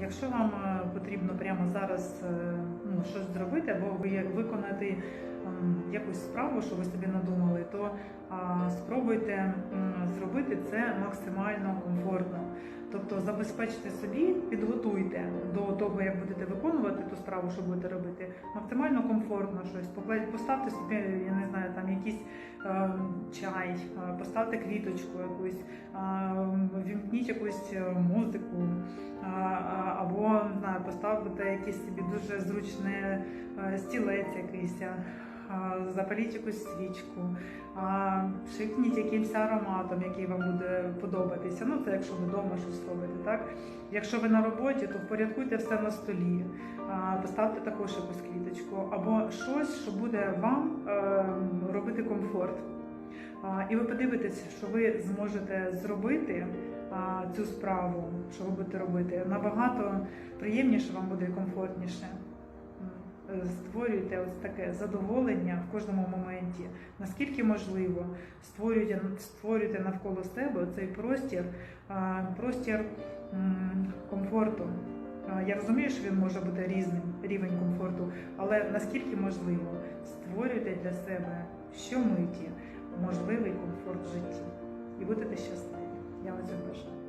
Якщо вам е, потрібно прямо зараз е, ну, щось зробити, або ви виконати якусь справу, що ви собі надумали, то спробуйте зробити це максимально комфортно. Тобто забезпечте собі, підготуйте до того, як будете виконувати ту справу, що будете робити, максимально комфортно щось. Поставте собі, я не знаю, там якийсь е, чай, е, поставте квіточку якусь, е, вімкніть якусь е, музику, не знаю, поставте якийсь собі дуже зручне е, стілець якийсь. Запаліть якусь свічку, шикніть якимось ароматом, який вам буде подобатися. Ну, це якщо ви вдома щось робите, так? Якщо ви на роботі, то впорядкуйте все на столі, поставте також якусь квіточку, або щось, що буде вам е, робити комфорт. І ви подивитеся, що ви зможете зробити цю справу, що ви будете робити, набагато приємніше вам буде і комфортніше. Е, Створюйте ось таке задоволення в кожному моменті, наскільки можливо, створюйте, створюйте навколо себе цей простір, простір комфорту. Я розумію, що він може бути різним, рівень комфорту, але наскільки можливо, створюйте для себе щомиті можливий комфорт в житті і будете щасливі. Я вас цього бажаю.